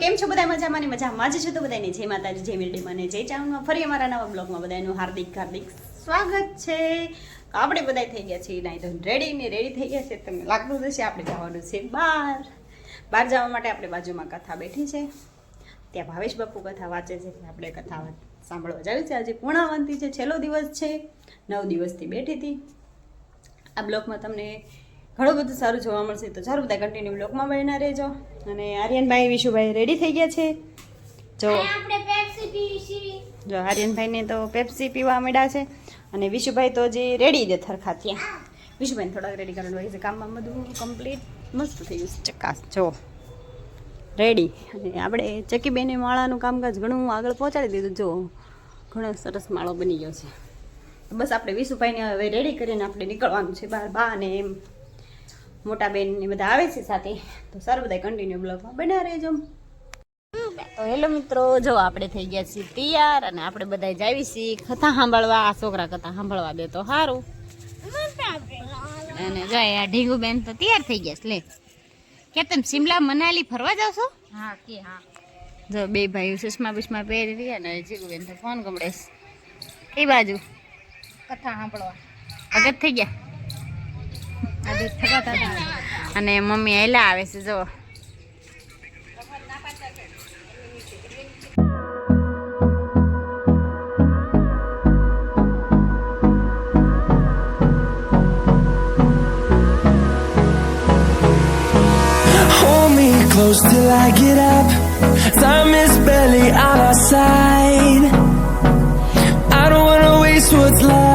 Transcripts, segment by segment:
કેમ છો બધા મજામાં ને મજામાં જ છો તો બધાને જય માતાજી, જય મેરડીમાં મને, જય ચાવમાં ફરી અમારા નવા બ્લોગમાં બધાનું હાર્દિક હાર્દિક સ્વાગત છે. આપણે બધા થઈ ગયા છીએ, નાઈ તો રેડી ને રેડી થઈ ગયા છે તમને લાગતું જશે આપણે જવાનું છે બહાર. બહાર જવા માટે આપણે બાજુમાં કથા બેઠી છે. ત્યાં ભાવેશ બાપુ કથા વાંચે છે આપણે કથા સાંભળવા જાવી છે. આજે પૂર્ણાવંતી છે, છેલ્લો દિવસ છે. નવ દિવસથી બેઠી હતી. આ બ્લોગમાં તમને ઘણું બધું સારું જોવા મળશે. તો સારું બધા કન્ટિન્યુ બ્લોગમાં બન્યા રહેજો. અને આર્યનભાઈ વિશુભાઈ રેડી થઈ ગયા છે? જો. જો આર્યનભાઈને તો પેપ્સી પીવા માંડ્યા છે. અને વિશુભાઈ તો જે રેડી દે થરખા ત્યાં વિશુભાઈને થોડાક રેડી કરવાનું હોય છે. કામમાં બધું કમ્પ્લીટ મસ્ત થઈ ગયું છે. ચકાસ. જો. રેડી અને આપણે ચકીબેને માળાનું કામકાજ ઘણું આગળ પહોંચાડી દીધું. જો ઘણો સરસ માળો બની ગયો છે. બસ આપણે વિશુભાઈને હવે રેડી કરીને આપણે નીકળવાનું છે બહાર. બા અને એમ. મોટા બેન ને બધા આવે છે સાથે તો સારું બધા કન્ટિન્યુ બ્લોગમાં બના રહેજો. તો હેલો મિત્રો જો આપણે થઈ ગયા છીએ તૈયાર અને આપણે બધા જાવી છીએ કથા સાંભળવા. આ છોકરા કથા સાંભળવા દે તો સારું અને જો આ ઢીંગુ બેન તો તૈયાર થઈ ગયા છે લે. કે તમે સિમલા મનાલી ફરવા જાવ છો? હા કે હા. જો બે ભાઈઓ સુષ્મા બુષ્મા પહેરી રહ્યા ને જીગુ બેન તો ફોન ગમડે એ બાજુ. કથા સાંભળવા. અગત થઈ ગયા? અને મમ્મી એલા આવે છે જો Hold me close till I get up. Time is barely on our side. I don't wanna waste what's left.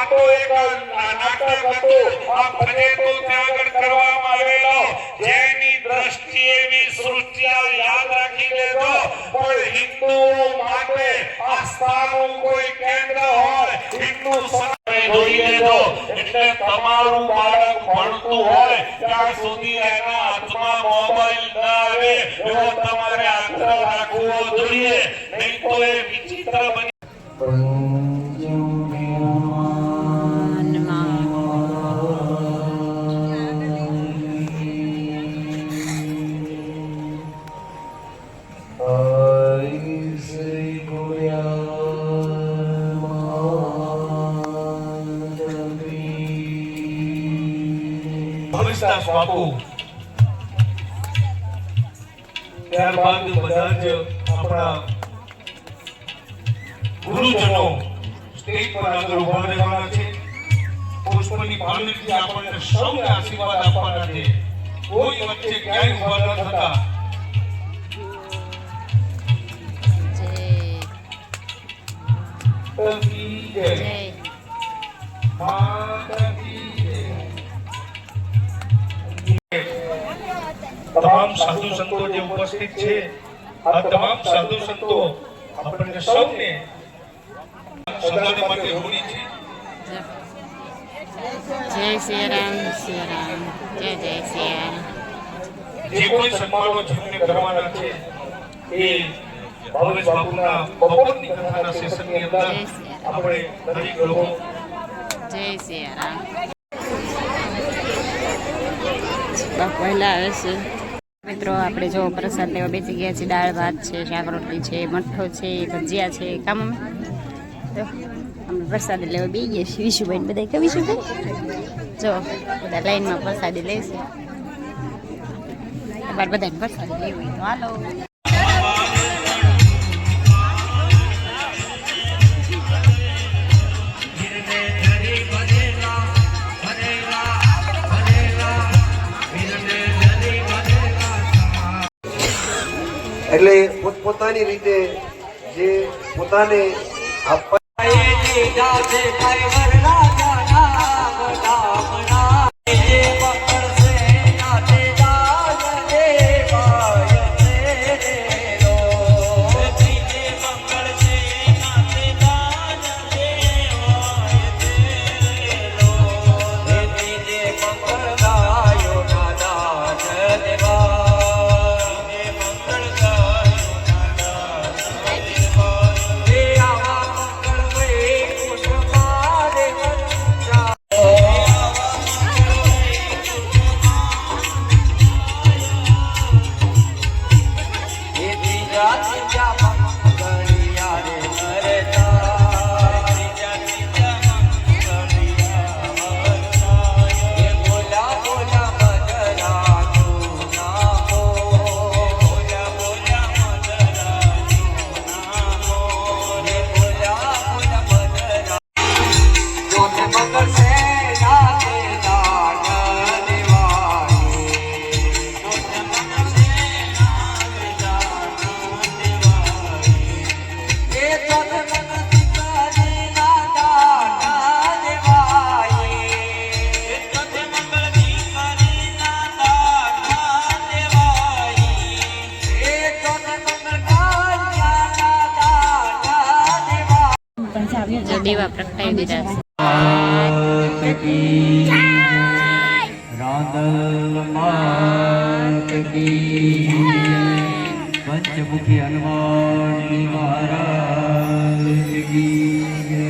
આ તો એક નાટક હતું. આ ફરેતો ત્યાં આગળ કરવામાં આવેલો. જેની દ્રષ્ટિએ એવી સૃષ્ટિ યાદ રાખી લેજો. પણ હિન્દુઓ માટે હરીશદાસ બાપુ ત્યારબાદ બધા જ આપણા ગુરુજનો સ્ટેજ પર આગળ ઊભા રહેવાના છે. પુષ્પની પાંખડીથી આપણને સૌને આશીર્વાદ આપવાના છે. કોઈ વચ્ચે ક્યાંય ઊભા ન થતા. જય. માતા તમામ સાધુ સંતો જે ઉપસ્થિત છે આ તમામ સાધુ સંતો આપણને સૌને સદાને માટે ઋણી છે. જય શ્રી રામ શ્રી રામ જય જય શ્રી રામ. જે કોઈ સન્માનો જીવને કરવાના છે એ ભાવેશ બાપુના બપોરની કથાના સેશનની અંદર આપણે દરેક લોકો જય શ્રી રામ. બાપ પહેલા આવે છે. મિત્રો, આપણે જો પ્રસાદ લેવા બેસી ગયા છીએ, દાળ, ભાત છે, શાક, રોટલી છે મઠ્ઠો છે, ભજીયા છે કામ તો અમે પ્રસાદ લેવા બે ગયા છીએ વિશુભાઈ બધા કે વિશુભાઈ? જો, બધા લાઈનમાં પ્રસાદી લેશે. તમારે બધાને પ્રસાદી લેવી હાલો. એટલે પોતપોતાની રીતે જે પોતાને આપવા દીવા પ્રગટાવી દીધા છે પંચમુખી હનુમાન મહારાજ કી જય.